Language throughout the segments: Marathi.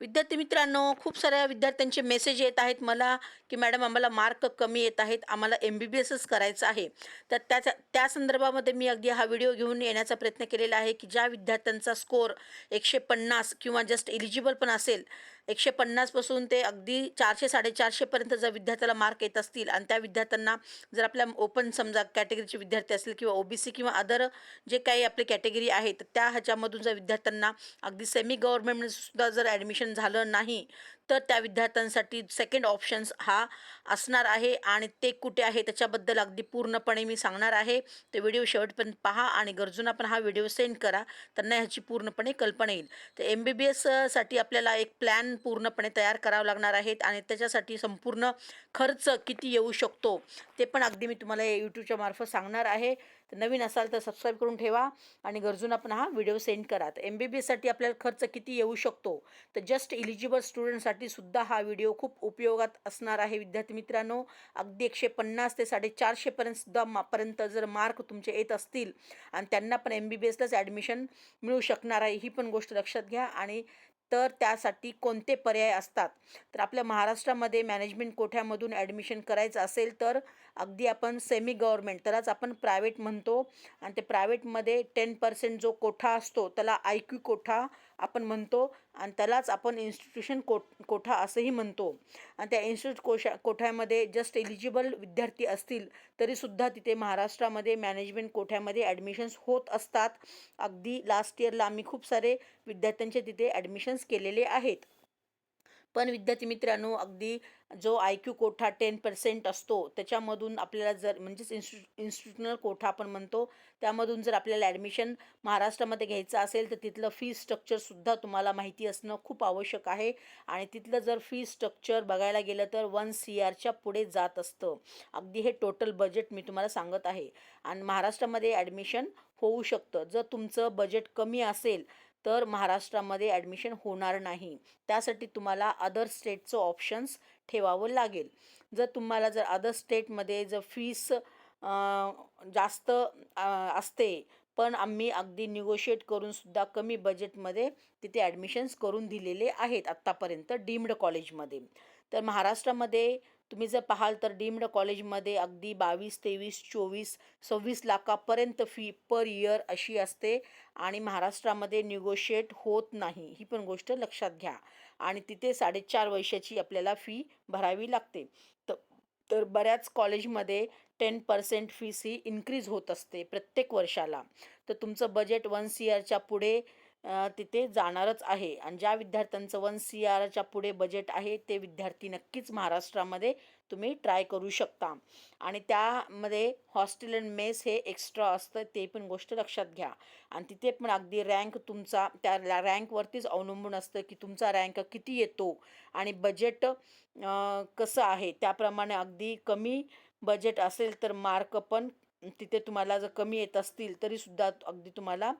विद्यार्थी मित्रांनो खूप साऱ्या विद्यार्थ्यांचे मेसेज येत आहेत मला की मॅडम आम्हाला मार्क कमी येत आहेत आम्हाला एम बी बी एसच करायचं आहे. तर त्याचा त्या संदर्भामध्ये मी अगदी हा व्हिडिओ घेऊन येण्याचा प्रयत्न केलेला आहे की ज्या विद्यार्थ्यांचा स्कोर एकशे पन्नास किंवा जस्ट एलिजिबल पण असेल एकशे पन्नासपासून ते अगदी चारशे साडेचारशेपर्यंत जर विद्यार्थ्याला मार्क येत असतील आणि त्या विद्यार्थ्यांना जर आपल्या ओपन समजा कॅटेगरीचे विद्यार्थी असतील किंवा ओबीसी किंवा अदर जे काही आपले कॅटेगरी आहेत त्या ह्याच्यामधून जर विद्यार्थ्यांना अगदी सेमी गव्हर्नमेंटसुद्धा सुद्धा जर ॲडमिशन झालं नाही तर त्या विद्यार्थ्यांसाठी सेकंड ऑप्शन्स हा असणार आहे आणि ते कुठे आहे त्याच्याबद्दल अगदी पूर्णपणे मी सांगणार आहे. ते व्हिडिओ शेवटपर्यंत पहा आणि गरजूंना पण हा व्हिडिओ सेंड करा त्यांना ह्याची पूर्णपणे कल्पना येईल. तर एम बी बी एससाठी आपल्याला एक प्लॅन पूर्णपणे तयार करावं लागणार आहेत आणि त्याच्यासाठी संपूर्ण खर्च किती येऊ शकतो ते पण अगदी मी तुम्हाला यूट्यूबच्या मार्फत सांगणार आहे. नवीन असाल तर सबस्क्राईब करून ठेवा आणि गरजूंना पण हा व्हिडिओ सेंड करा. तर एम बी बी एससाठी आपल्याला खर्च किती येऊ शकतो? तर जस्ट इलिजिबल स्टुडंटसाठी सुद्धा हा व्हिडिओ खूप उपयोगात असणार आहे. विद्यार्थी मित्रांनो अगदी एकशे पन्नास ते साडेचारशेपर्यंत सुद्धा मा पर्यंत जर मार्क तुमचे येत असतील आणि त्यांना पण एम बी बी एसलाच ॲडमिशन मिळू शकणार आहे. ही पण गोष्ट लक्षात घ्या आणि तर त्यासाठी कोणते पर्याय असतात? तर आपल्या महाराष्ट्रामध्ये मॅनेजमेंट कोठ्यामधून ॲडमिशन करायचं असेल तर अगदी आपण सेमी गव्हर्मेंट त्यालाच आपण प्रायव्हेट म्हणतो. आणि ते प्रायव्हेटमध्ये टेन पर्सेंट जो कोठा असतो त्याला आय क्यू कोठा आपण म्हणतो आणि त्यालाच आपण इन्स्टिट्यूशन को कोठा असंही म्हणतो. आणि त्या इन्स्टिट्यूट कोशा कोठ्यामध्ये जस्ट एलिजिबल विद्यार्थी असतील तरीसुद्धा तिथे महाराष्ट्रामध्ये मॅनेजमेंट कोठ्यामध्ये ॲडमिशन्स होत असतात. अगदी लास्ट इयरला आम्ही खूप सारे विद्यार्थ्यांचे तिथे ॲडमिशन्स केलेले आहेत. पण विद्यार्थी मित्रांनो अगदी जो I Q quota ten percent असतो त्याच्यामधून आपल्याला जर म्हणजेच इन्स्टि इन्स्टिट्युशनल कोठा आपण म्हणतो त्यामधून जर आपल्याला ॲडमिशन महाराष्ट्रामध्ये घ्यायचं असेल तर तिथलं फी स्ट्रक्चरसुद्धा तुम्हाला माहिती असणं खूप आवश्यक आहे. आणि तिथलं जर फी स्ट्रक्चर बघायला गेलं तर वन सी आरच्या पुढे जात असतं. अगदी हे टोटल बजेट मी तुम्हाला सांगत आहे. आणि महाराष्ट्रामध्ये ॲडमिशन होऊ शकतं. जर तुमचं बजेट कमी असेल तर महाराष्ट्रामध्ये ॲडमिशन होणार नाही. त्यासाठी तुम्हाला अदर स्टेटचं ऑप्शन्स ठेवावं लागेल. जर तुम्हाला जर अदर स्टेटमध्ये जर फीस जास्त असते पण आम्ही अगदी निगोशिएट करूनसुद्धा कमी बजेटमध्ये तिथे ॲडमिशन्स करून दिलेले आहेत आत्तापर्यंत डीम्ड कॉलेजमध्ये तर महाराष्ट्रामध्ये तुम्ही जर पाहाल तर डीम्ड कॉलेजमध्ये अगदी बावीस तेवीस चोवीस सव्वीस लाखापर्यंत फी पर इयर अशी असते आणि महाराष्ट्रामध्ये निगोशिएट होत नाही. ही पण गोष्ट लक्षात घ्या. आणि तिथे साडेचार वर्षाची आपल्याला फी भरावी लागते. तर तर बऱ्याच कॉलेजमध्ये टेन पर्सेंट फीस ही इन्क्रीज होत असते प्रत्येक वर्षाला. तर तुमचं बजेट वन सी पुढे तिथे जाणारच आहे. आणि ज्या विद्यार्थ्यांचं वन सी आरच्या पुढे बजेट आहे ते विद्यार्थी नक्कीच महाराष्ट्रामध्ये तुम्ही ट्राय करू शकता. आणि त्यामध्ये हॉस्टेल अँड मेस हे एक्स्ट्रा असतं ते पण गोष्ट लक्षात घ्या. आणि तिथे पण अगदी रँक तुमचा त्या रँकवरतीच अवलंबून असतं की तुमचा रँक किती येतो. आणि बजेट कसं आहे त्याप्रमाणे अगदी कमी बजेट असेल तर मार्क पण तिथे तुम्हाला जर कमी येत असतील तरीसुद्धा अगदी तुम्हाला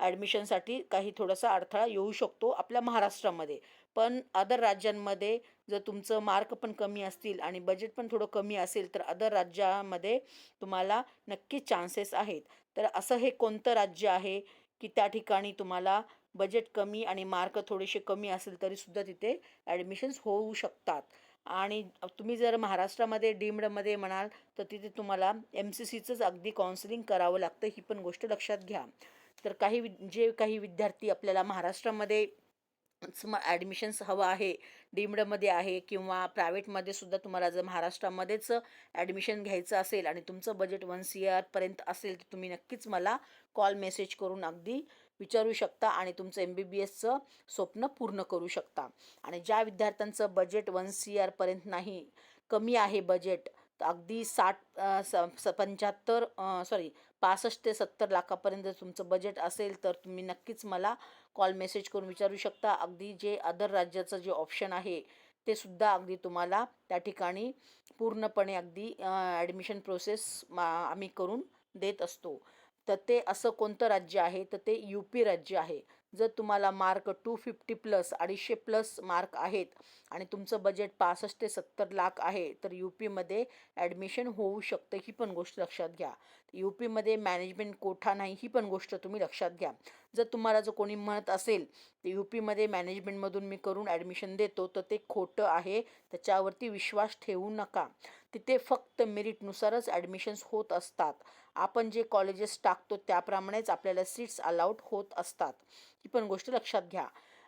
ॲडमिशनसाठी काही थोडासा अडथळा येऊ शकतो आपल्या महाराष्ट्रामध्ये. पण अदर राज्यांमध्ये जर तुमचं मार्क पण कमी असतील आणि बजेट पण थोडं कमी असेल तर अदर राज्यामध्ये तुम्हाला नक्की चान्सेस आहेत. तर असं हे कोणतं राज्य आहे की त्या ठिकाणी तुम्हाला बजेट कमी आणि मार्क थोडेसे कमी असेल तरीसुद्धा तिथे ॲडमिशन्स होऊ शकतात. आणि तुम्ही जर महाराष्ट्रामध्ये डीम्डमध्ये म्हणाल तर तिथे तुम्हाला एम सी सीचंच अगदी काउन्सिलिंग करावं लागतं ही पण गोष्ट लक्षात घ्या. तर काही वि जे काही विद्यार्थी आपल्याला महाराष्ट्रामध्ये मग ॲडमिशन्स हवं आहे डीम्डमध्ये आहे किंवा प्रायव्हेटमध्ये सुद्धा तुम्हाला जर महाराष्ट्रामध्येच ॲडमिशन घ्यायचं असेल आणि तुमचं बजेट वन सी आरपर्यंत असेल तर तुम्ही नक्कीच मला कॉल मेसेज करून अगदी विचारू शकता आणि तुमचं एम बी बी एसचं स्वप्न पूर्ण करू शकता. आणि ज्या विद्यार्थ्यांचं बजेट वन सी आरपर्यंत नाही कमी आहे बजेट अगदी साठ स स पंच्याहत्तर सॉरी पासष्ट ते सत्तर लाखापर्यंत तुमचं बजेट असेल तर तुम्ही नक्कीच मला कॉल मेसेज करून विचारू शकता. अगदी जे अदर राज्याचं जे ऑप्शन आहे ते सुद्धा अगदी तुम्हाला त्या ठिकाणी पूर्णपणे अगदी ॲडमिशन प्रोसेस मा आम्ही करून देत असतो. तर ते असं कोणतं राज्य आहे? तर ते यू पी राज्य आहे. जर तुम्हाला मार्क टू फिफ्टी प्लस अडीचशे प्लस मार्क आहेत आणि तुमचं बजेट पासष्ट ते सत्तर लाख आहे तर यू पीमध्ये ॲडमिशन होऊ शकतं ही पण गोष्ट लक्षात घ्या. यू पीमध्ये मॅनेजमेंट कोठा नाही ही पण गोष्ट तुम्ही लक्षात घ्या. जर तुम्हाला जर कोणी म्हणत असेल तर यू पीमध्ये मॅनेजमेंटमधून मी करून ॲडमिशन देतो तर ते खोटं आहे त्याच्यावरती विश्वास ठेवू नका. तिथे फक्त मेरिटनुसारच ॲडमिशन्स होत असतात. आपण जे कॉलेजेस टाकतो त्याप्रमाणेच आपल्याला सीट्स अलाउड होत असतात. ही पण गोष्ट लक्षात घ्या.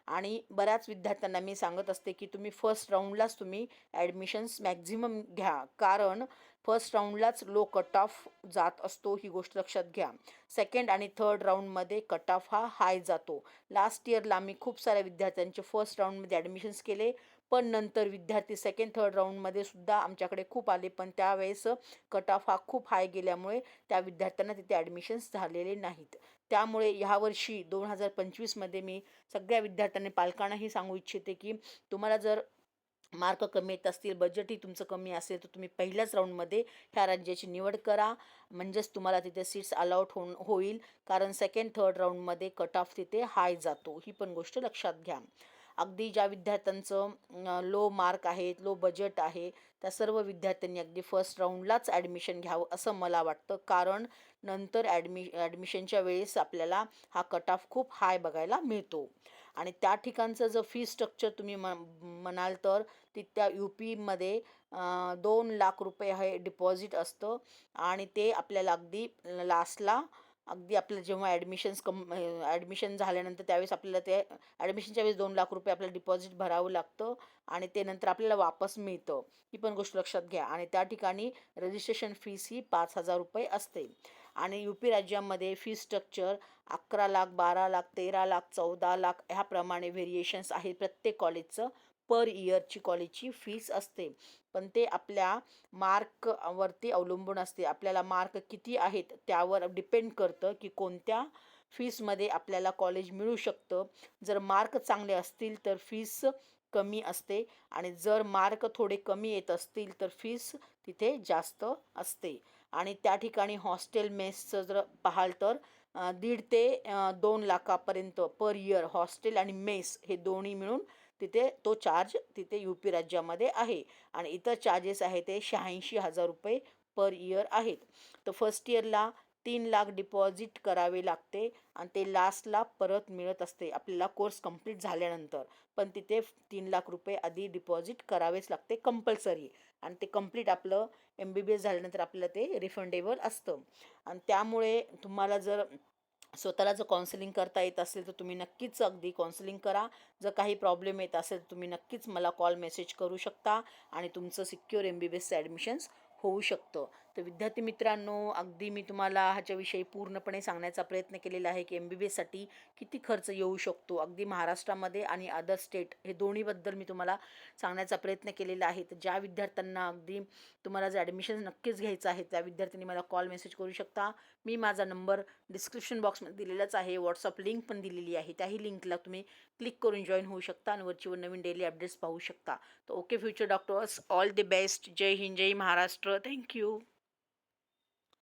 आणि बऱ्याच विद्यार्थ्यांना मी सांगत असते की तुम्ही फर्स्ट राऊंडलाच तुम्ही ॲडमिशन्स मॅक्झिमम घ्या. कारण फर्स्ट राऊंडलाच लो कट ऑफ जात असतो ही गोष्ट लक्षात घ्या. सेकंड आणि थर्ड राऊंडमध्ये कट ऑफ हा हाय जातो. लास्ट इयरला आम्ही खूप साऱ्या विद्यार्थ्यांचे फर्स्ट राऊंडमध्ये ॲडमिशन्स केले. पण नंतर विद्यार्थी सेकंड थर्ड राऊंडमध्ये सुद्धा आमच्याकडे खूप आले. पण त्यावेळेस कट ऑफ हा खूप हाय गेल्यामुळे त्या विद्यार्थ्यांना तिथे ॲडमिशन्स झालेले नाहीत. त्यामुळे ह्यावर्षी दोन हजार पंचवीसमध्ये मी सगळ्या विद्यार्थ्यांनी पालकांनाही सांगू इच्छिते की तुम्हाला जर मार्क कमी येत असतील बजेटही तुमचं कमी असेल तर तुम्ही पहिल्याच राऊंडमध्ये ह्या राज्याची निवड करा. म्हणजेच तुम्हाला तिथे सीट्स अलाउट होऊन होईल. कारण सेकंड थर्ड राऊंडमध्ये कट ऑफ तिथे हाय जातो. ही पण गोष्ट लक्षात घ्या. अगदी ज्या विद्यार्थ्यांचं लो मार्क आहेत लो बजेट आहे त्या सर्व विद्यार्थ्यांनी अगदी फर्स्ट राऊंडलाच ॲडमिशन घ्यावं असं मला वाटतं. कारण नंतर ॲडमि ॲडमिशनच्या वेळेस आपल्याला हा कट ऑफ खूप हाय बघायला मिळतो. आणि त्या ठिकाणचं जर फी स्ट्रक्चर तुम्ही म म्हणाल तर तिथल्या यू पीमध्ये दोन लाख रुपये हे डिपॉझिट असतं. आणि ते आपल्याला अगदी लास्टला अगदी आपलं जेव्हा ॲडमिशन्स कम ॲडमिशन झाल्यानंतर त्यावेळेस आपल्याला ते ॲडमिशनच्या वेळेस दोन लाख रुपये आपल्याला डिपॉझिट भरावं लागतं आणि ते नंतर आपल्याला वापस मिळतं. ही पण गोष्ट लक्षात घ्या. आणि त्या ठिकाणी रजिस्ट्रेशन फीस ही पाच हजार रुपये असते. आणि यू पी राज्यामध्ये फी स्ट्रक्चर अकरा लाख बारा लाख तेरा लाख चौदा लाख ह्याप्रमाणे व्हेरिएशन्स आहे प्रत्येक कॉलेजचं पर इयरची कॉलेजची फीस असते. पण ते आपल्या मार्कवरती अवलंबून असते. आपल्याला मार्क किती आहेत त्यावर डिपेंड करतं की कोणत्या फीसमध्ये आपल्याला कॉलेज मिळू शकतं. जर मार्क चांगले असतील तर फीस कमी असते आणि जर मार्क थोडे कमी येत असतील तर फीस तिथे जास्त असते. आणि त्या ठिकाणी हॉस्टेल मेसचं जर पाहाल तर दीड ते दोन लाखापर्यंत पर इयर हॉस्टेल आणि मेस हे दोन्ही मिळून तिथे तो चार्ज तिथे यू पी राज्यामध्ये आहे. आणि इतर चार्जेस आहे ते शहाऐंशी हजार रुपये पर इयर आहेत. तर फर्स्ट इयरला तीन लाख डिपॉझिट करावे लागते आणि ते लास्टला परत मिळत असते. आपल्याला कोर्स कंप्लीट झाल्यानंतर. पण तिथे तीन लाख रुपये आधी डिपॉझिट करावेच लागते कंपल्सरी आणि ते कंप्लीट आपलं एम बी बी एस झाल्यानंतर आपलं ते रिफंडेबल असतं. आणि त्यामुळे तुम्हाला जर स्वतःला जर काउन्सिलिंग करता येत असेल तर तुम्ही नक्कीच अगदी काउन्सिलिंग करा. जर काही प्रॉब्लेम येत असेल तर तुम्ही नक्कीच मला कॉल मेसेज करू शकता आणि तुमचं सिक्युअर एम बी बी एसचं ॲडमिशन्स होऊ शकतं. तर विद्यार्थी मित्रांनो अगदी मी तुम्हाला ह्याच्याविषयी पूर्णपणे सांगण्याचा प्रयत्न केलेला आहे की एम बी बी एससाठी किती खर्च येऊ शकतो अगदी महाराष्ट्रामध्ये आणि अदर स्टेट हे दोन्हीबद्दल मी तुम्हाला सांगण्याचा प्रयत्न केलेला आहे. तर ज्या विद्यार्थ्यांना अगदी तुम्हाला जर ॲडमिशन नक्कीच घ्यायचं आहे त्या विद्यार्थ्यांनी मला कॉल मेसेज करू शकता. मी माझा नंबर डिस्क्रिप्शन बॉक्समध्ये दिलेलाच आहे व्हॉट्सअप लिंक पण दिलेली आहे. त्याही लिंकला तुम्ही क्लिक करून जॉईन होऊ शकता आणि वरचीवर नवीन डेली अपडेट्स पाहू शकता. तर okay future doctors all the best Jai Hind Jai Maharashtra. Thank you